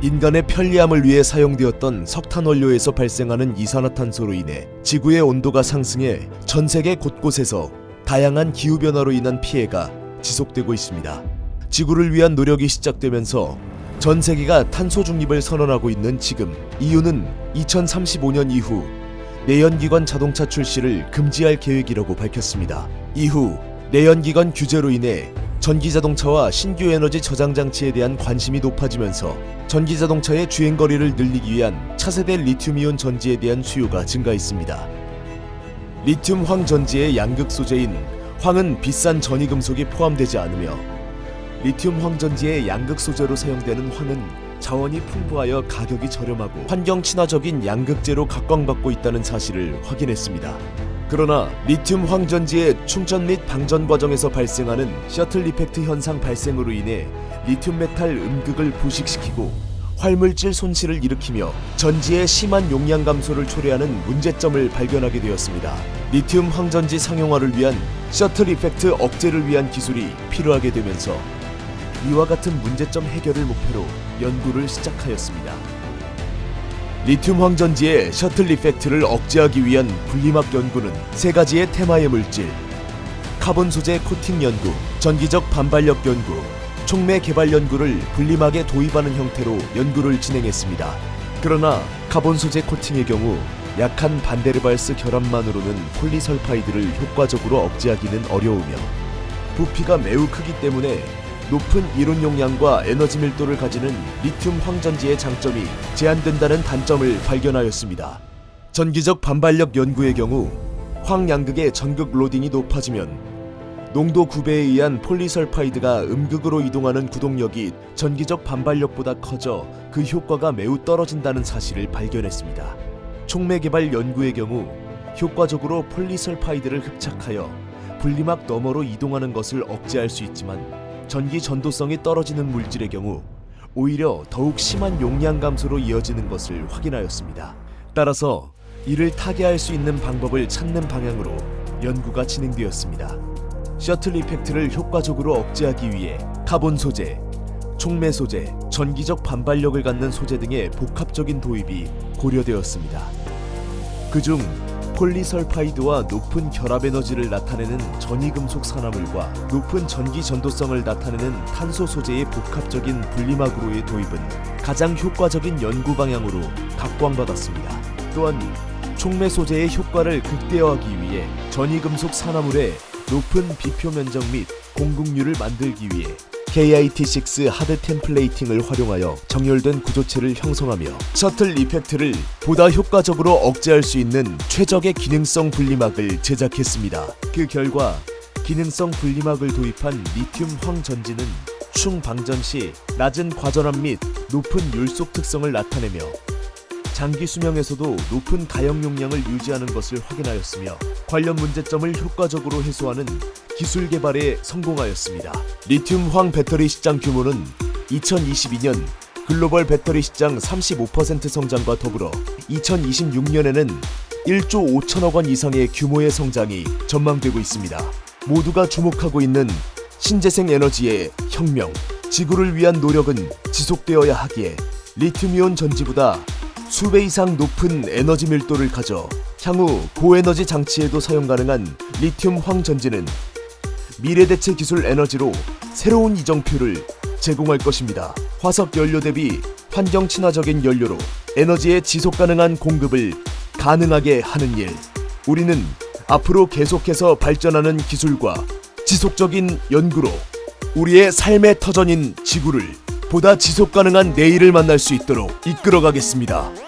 인간의 편리함을 위해 사용되었던 석탄 원료에서 발생하는 이산화탄소로 인해 지구의 온도가 상승해 전 세계 곳곳에서 다양한 기후 변화로 인한 피해가 지속되고 있습니다. 지구를 위한 노력이 시작되면서 전 세계가 탄소 중립을 선언하고 있는 지금 이유는 2035년 이후 내연기관 자동차 출시를 금지할 계획이라고 밝혔습니다. 이후 내연기관 규제로 인해 전기자동차와 신규 에너지 저장 장치에 대한 관심이 높아지면서 전기자동차의 주행 거리를 늘리기 위한 차세대 리튬이온 전지에 대한 수요가 증가했습니다. 리튬 황 전지의 양극 소재인 황은 비싼 전이 금속이 포함되지 않으며 리튬 황 전지의 양극 소재로 사용되는 황은 자원이 풍부하여 가격이 저렴하고 환경 친화적인 양극재로 각광받고 있다는 사실을 확인했습니다. 그러나 리튬 황전지의 충전 및 방전 과정에서 발생하는 셔틀 이펙트 현상 발생으로 인해 리튬 메탈 음극을 부식시키고 활물질 손실을 일으키며 전지의 심한 용량 감소를 초래하는 문제점을 발견하게 되었습니다. 리튬 황전지 상용화를 위한 셔틀 이펙트 억제를 위한 기술이 필요하게 되면서 이와 같은 문제점 해결을 목표로 연구를 시작하였습니다. 리튬 황전지의 셔틀 이펙트를 억제하기 위한 분리막 연구는 세 가지의 테마의 물질, 카본 소재 코팅 연구, 전기적 반발력 연구, 촉매 개발 연구를 분리막에 도입하는 형태로 연구를 진행했습니다. 그러나 카본 소재 코팅의 경우 약한 반데르발스 결합만으로는 폴리설파이드를 효과적으로 억제하기는 어려우며 부피가 매우 크기 때문에 높은 이론 용량과 에너지 밀도를 가지는 리튬 황전지의 장점이 제한된다는 단점을 발견하였습니다. 전기적 반발력 연구의 경우 황양극의 전극 로딩이 높아지면 농도 9배에 의한 폴리설파이드가 음극으로 이동하는 구동력이 전기적 반발력보다 커져 그 효과가 매우 떨어진다는 사실을 발견했습니다. 촉매 개발 연구의 경우 효과적으로 폴리설파이드를 흡착하여 분리막 너머로 이동하는 것을 억제할 수 있지만 전기 전도성이 떨어지는 물질의 경우 오히려 더욱 심한 용량 감소로 이어지는 것을 확인하였습니다. 따라서 이를 타개할 수 있는 방법을 찾는 방향으로 연구가 진행되었습니다. 셔틀 이펙트를 효과적으로 억제하기 위해 카본 소재, 촉매 소재, 전기적 반발력을 갖는 소재 등의 복합적인 도입이 고려되었습니다. 그중 폴리설파이드와 높은 결합 에너지를 나타내는 전이금속 산화물과 높은 전기 전도성을 나타내는 탄소 소재의 복합적인 분리막으로의 도입은 가장 효과적인 연구 방향으로 각광받았습니다. 또한 촉매 소재의 효과를 극대화하기 위해 전이금속 산화물의 높은 비표 면적 및 공급률을 만들기 위해 KIT6 하드 템플레이팅을 활용하여 정렬된 구조체를 형성하며 셔틀 이펙트를 보다 효과적으로 억제할 수 있는 최적의 기능성 분리막을 제작했습니다. 그 결과 기능성 분리막을 도입한 리튬 황 전지는 충 방전 시 낮은 과전압 및 높은 율속 특성을 나타내며 장기 수명에서도 높은 가용 용량을 유지하는 것을 확인하였으며 관련 문제점을 효과적으로 해소하는 기술 개발에 성공하였습니다. 리튬 황 배터리 시장 규모는 2022년 글로벌 배터리 시장 35% 성장과 더불어 2026년에는 1조 5천억 원 이상의 규모의 성장이 전망되고 있습니다. 모두가 주목하고 있는 신재생 에너지의 혁명, 지구를 위한 노력은 지속되어야 하기에 리튬이온 전지보다 수배 이상 높은 에너지 밀도를 가져 향후 고에너지 장치에도 사용 가능한 리튬 황 전지는 미래 대체 기술 에너지로 새로운 이정표를 제공할 것입니다. 화석 연료 대비 환경 친화적인 연료로 에너지의 지속 가능한 공급을 가능하게 하는 일. 우리는 앞으로 계속해서 발전하는 기술과 지속적인 연구로 우리의 삶의 터전인 지구를 보다 지속 가능한 내일을 만날 수 있도록 이끌어 가겠습니다.